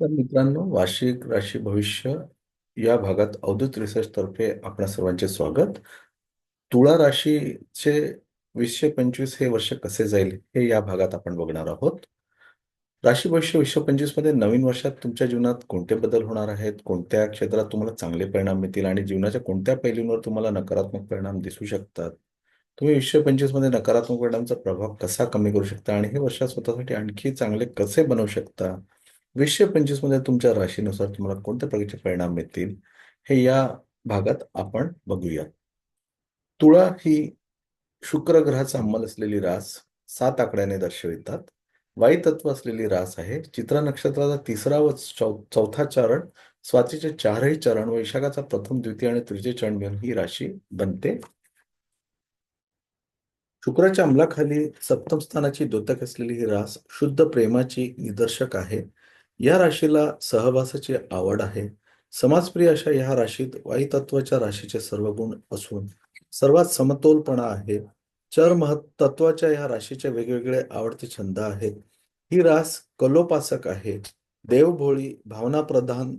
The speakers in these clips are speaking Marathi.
तर मित्रांनो वार्षिक राशी भविष्य या भागात अवधूत रिसर्च तर्फे आपणा सर्वांचे स्वागत. तुळा राशीचे वीसशे पंचवीस हे वर्ष कसे जाईल हे या भागात आपण बघणार आहोत. राशी भविष्य वीसशे पंचवीसमध्ये नवीन वर्षात तुमच्या जीवनात कोणते बदल होणार आहेत? कोणत्या क्षेत्रात तुम्हाला चांगले परिणाम मिळतील? आणि जीवनाच्या कोणत्या पैलूंवर तुम्हाला नकारात्मक परिणाम दिसू शकतात? तुम्ही वीसशे पंचवीसमध्ये नकारात्मक परिणामचा प्रभाव कसा कमी करू शकता? आणि हे वर्ष स्वतःसाठी आणखी चांगले कसे बनवू शकता? वीसशे पंचवीसमध्ये तुमच्या राशीनुसार तुम्हाला कोणत्या प्रकारचे परिणाम मिळतील हे या भागात आपण बघूया तुळा ही शुक्र ग्रहाचा अंमल असलेली रास सात आकड्याने दर्शवितात. वाई तत्व असलेली रास आहे. चित्रा नक्षत्राचा तिसरा व चौ चौथा चरण स्वातीचे चारही चरण व इशाकाचा प्रथम द्वितीय आणि तृतीय चरण मिळून ही राशी बनते. शुक्राच्या अंमलाखाली सप्तम स्थानाची द्योतक असलेली ही रास शुद्ध प्रेमाची निदर्शक आहे. या राशीला सहवासाची आवड आहे. समाजप्रिय अशा या राशीत वायुतत्वाच्या राशीचे सर्व गुण असून सर्वात समतोलपणा आहे. चर महत्त्वाच्या या राशीचे वेगवेगळे आवडते छंद आहेत. ही रास कलोपासक आहे. देवभोळी भावनाप्रधान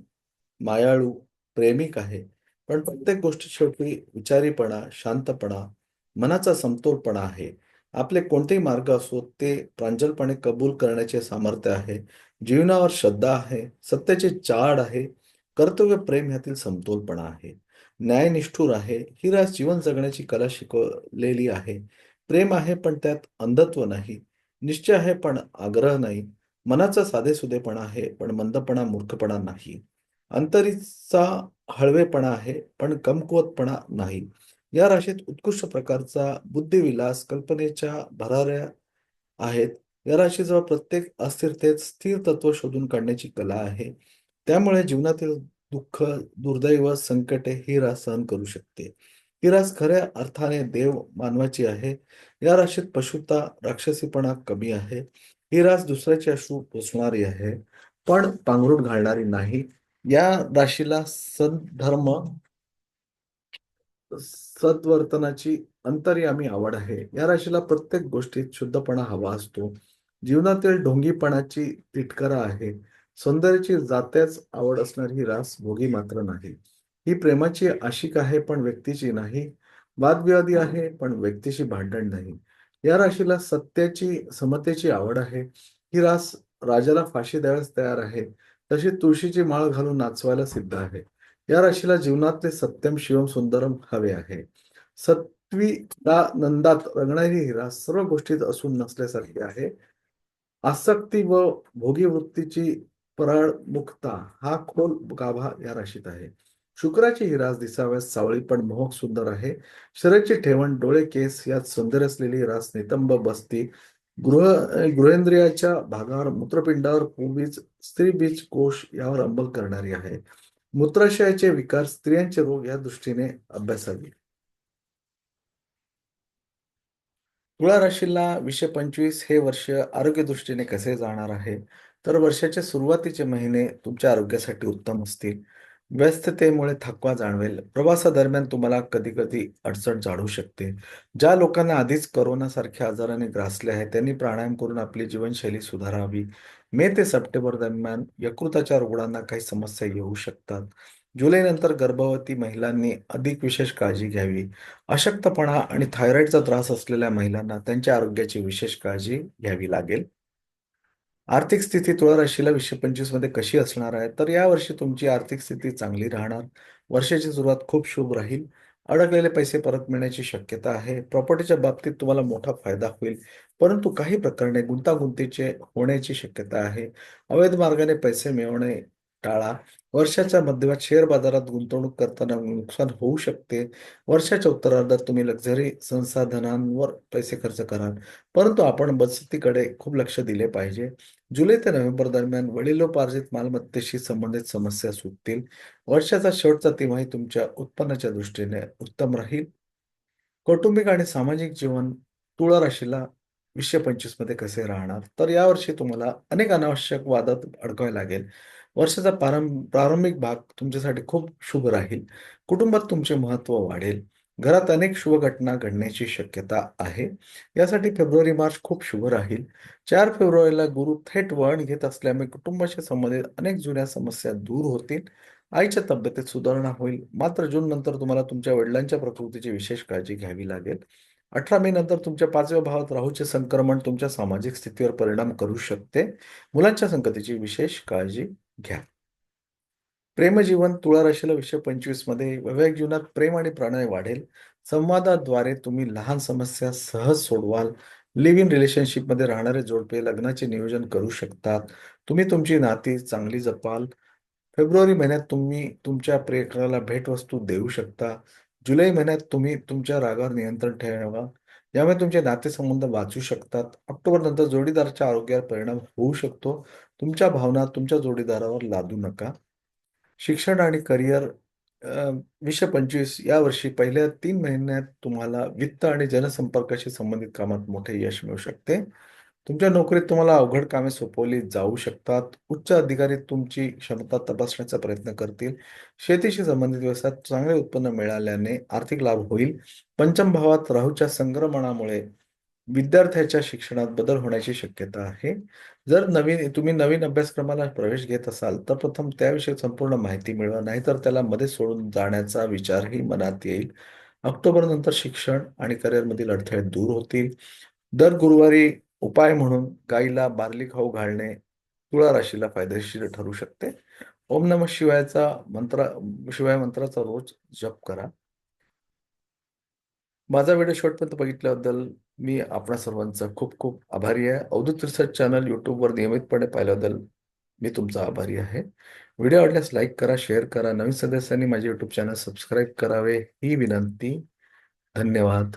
मायाळू प्रेमिक आहे. पण प्रत्येक गोष्टी शेवटी विचारीपणा शांतपणा मनाचा समतोलपणा आहे. आपले कोणतेही मार्ग असो ते प्रांजलपणे कबूल करण्याचे सामर्थ्य आहे. जीवनावर श्रद्धा आहे सत्याचे चाड आहे कर्तव्य प्रेम ह्यातील समतोलपणा आहे. न्यायनिष्ठूर आहे ही रास जीवन जगण्याची कला शिकवलेली आहे. प्रेम आहे पण त्यात अंधत्व नाही. निश्चय आहे पण आग्रह नाही. मनाचा साधेसुधेपणा आहे पण मंदपणा मूर्खपणा नाही. अंतरीचा हळवेपणा आहे पण कमकुवतपणा नाही. या राशीत उत्कृष्ट प्रकारचा बुद्धिविलास कल्पनेच्या भराऱ्या आहेत. या राशीजवळ प्रत्येक अस्थिरतेत स्थिर तत्व शोधून काढण्याची कला आहे. त्यामुळे जीवनातील दुःख दुर्दैव संकटे ही रास सहन करू शकते. ही रास खऱ्या अर्थाने देव मानवाची आहे. या राशीत पशुता राक्षसीपणा कमी आहे. ही रास दुसऱ्याचे अश्रू पोचणारी आहे. पण पांघरूट घालणारी नाही. या राशीला सद्धर्म सद्वर्तनाची अंतर्यामी आवड आहे. या राशीला प्रत्येक गोष्टीत शुद्धपणा हवा असतो. जीवनातील ढोंगीपणाची तिटकरा आहे. सौंदर्याची जात्याच आवड असणारी ही रास भोगी मात्र नाही. ही प्रेमाची आशिक आहे पण व्यक्तीची नाही. वादविवादी आहे पण व्यक्तीशी भांडण नाही. या राशीला सत्याची समतेची आवड आहे. ही रास राजाला फाशी द्याव्यास तयार आहे. तशी तुळशीची माळ घालून नाचवायला सिद्ध आहे. या राशीला जीवनातले सत्यम शिवम सुंदरम हवे आहे. सत्वी नंदात रंगणारी हिरा सर्व गोष्टीत असून नसल्यासारखी आहे. आसक्ती व भोगी वृत्तीची पराळमुक्ता हा खोल गाभा या राशीत आहे. शुक्राची हिरास दिसाव्यास सावळी पण मोहक सुंदर आहे. शरीराची ठेवण डोळे केस यात सुंदर असलेली रास नितंब बसती गृह गृहेंद्रियाच्या भागावर मूत्रपिंडावर पूर्वीच स्त्री बीज कोश यावर अंमल करणारी आहे. मूत्राशयाचे विकार स्त्रियांचे रोग या दृष्टीने अभ्यासावी. तुळा राशीला वीसशे पंचवीस हे वर्ष आरोग्य दृष्टीने कसे जाणार आहे? तर वर्षाच्या सुरुवातीचे महिने तुमच्या आरोग्यासाठी उत्तम असतील. व्यस्ततेमुळे थकवा जाणवेल. प्रवासादरम्यान तुम्हाला कधी कधी अडचण जाणवू शकते. ज्या लोकांना आधीच करोनासारख्या आजाराने ग्रासले आहे त्यांनी प्राणायाम करून आपली जीवनशैली सुधारावी. मे ते सप्टेंबर दरम्यान यकृताच्या रुग्णांना काही समस्या येऊ शकतात. जुलै नंतर गर्भवती महिलांनी अधिक विशेष काळजी घ्यावी. अशक्तपणा आणि थायरॉईडचा त्रास असलेल्या महिलांना त्यांच्या आरोग्याची विशेष काळजी घ्यावी लागेल. आर्थिक स्थिती तुळा राशीला वीसशे पंचवीसमध्ये कशी असणार आहे? तर या वर्षी तुमची आर्थिक स्थिती चांगली राहणार. वर्षाची सुरुवात खूप शुभ राहील. अडकलेले पैसे परत मिळण्याची शक्यता आहे. प्रॉपर्टीच्या बाबतीत तुम्हाला मोठा फायदा होईल. परंतु काही प्रकरणे गुंतागुंतीचे होण्याची शक्यता आहे. अवैध मार्गाने पैसे मिळवणे टाळा वर्षाच्या मध्यभागी शेअर बाजारात गुंतवणूक करताना नुकसान होऊ शकते. वर्षाच्या उत्तरार्धात तुम्ही लक्झरी संसाधनांवर पैसे खर्च कराल. परंतु आपण बचतीकडे खूप लक्ष दिले पाहिजे. जुलै ते नोव्हेंबर दरम्यान वडिलोपार्जित मालमत्तेशी संबंधित समस्या सुटतील. वर्षाचा शेवटचा तिमाही तुमच्या उत्पन्नाच्या दृष्टीने उत्तम राहील. कौटुंबिक आणि सामाजिक जीवन तुळा राशीला वीसशे पंचवीसमध्ये कसे राहणार? तर यावर्षी तुम्हाला अनेक अनावश्यक वादात अडकावे लागेल. वर्षाचा प्रारंभ प्रारंभिक भाग तुमच्यासाठी खूप शुभ राहील. कुटुंबात तुमचे महत्त्व वाढेल. घरात अनेक शुभ घटना घडण्याची शक्यता आहे. यासाठी फेब्रुवारी मार्च खूप शुभ राहील. चार फेब्रुवारीला गुरु थेट वळण घेत असल्यामुळे कुटुंबाशी संबंधित अनेक जुन्या समस्या दूर होतील. आईच्या तब्येतीत सुधारणा होईल. मात्र जून नंतर तुम्हाला तुमच्या वडिलांच्या प्रकृतीची विशेष काळजी घ्यावी लागेल. अठरा मे नंतर तुमच्या पाचव्या भावात राहूचे संक्रमण तुमच्या सामाजिक स्थितीवर परिणाम करू शकते. मुलांच्या संगतीची विशेष काळजी घ्या. प्रेमजीवन तुळा राशीला विषय पंचवीसमध्ये वैवाहिक जीवनात प्रेम आणि प्रणय वाढेल. संवादाद्वारे तुम्ही लहान समस्या सहज सोडवाल. लिव्ह इन रिलेशनशिपमध्ये राहणारे जोडपे लग्नाचे नियोजन करू शकतात. तुम्ही तुमची नाती चांगली जपाल. फेब्रुवारी महिन्यात तुम्ही तुमच्या प्रेक्षकाला भेटवस्तू देऊ शकता. जुलै महिन्यात तुम्ही तुमच्या रागावर नियंत्रण ठेवा यामुळे तुमचे नातेसंबंध वाचू शकतात. ऑक्टोबर नंतर जोडीदारच्या आरोग्यावर परिणाम होऊ शकतो. तुमच्या भावना तुमच्या जोडीदारावर लादू नका. शिक्षण आणि करिअर वीसशे पंचवीस या वर्षी पहिल्या तीन महिन्यात तुम्हाला वित्त आणि जनसंपर्काशी संबंधित कामात मोठे यश मिळू शकते. तुमच्या नोकरीत तुम्हाला अवघड कामे सोपवली जाऊ शकतात. उच्च अधिकारी तुमची क्षमता तपासण्याचा प्रयत्न करतील. शेतीशी संबंधित व्यवसायात चांगले उत्पन्न मिळाल्याने आर्थिक लाभ होईल. पंचम भावात राहूच्या संक्रमणामुळे विद्यार्थ्याच्या शिक्षणात बदल होण्याची शक्यता आहे. जर नवीन तुम्ही नवीन अभ्यासक्रमाला प्रवेश घेत असाल तर प्रथम त्याविषयी संपूर्ण माहिती मिळवा नाहीतर त्याला मध्ये सोडून जाण्याचा विचारही मनात येईल. ऑक्टोबर नंतर शिक्षण आणि करिअरमधील अडथळे दूर होतील. दर गुरुवारी उपाय म्हणून गाईला बार्ली खाऊ घालणे तुळा राशीला फायदेशीर ठरू शकते. ओम नम शिवायचा मंत्र शिवाय मंत्राचा रोज जप करा. माझा व्हिडिओ शेवटपर्यंत बघितल्याबद्दल मी आपणा सर्वांचा खूप खूप आभारी आहे. अवधूत रिसर्च चॅनल यूट्यूबवर नियमितपणे पाहिल्याबद्दल मी तुमचा आभारी आहे. व्हिडिओ आवडल्यास लाईक करा शेअर करा. नवीन सदस्यांनी माझे यूट्यूब चॅनल सबस्क्राईब करावे ही विनंती. धन्यवाद.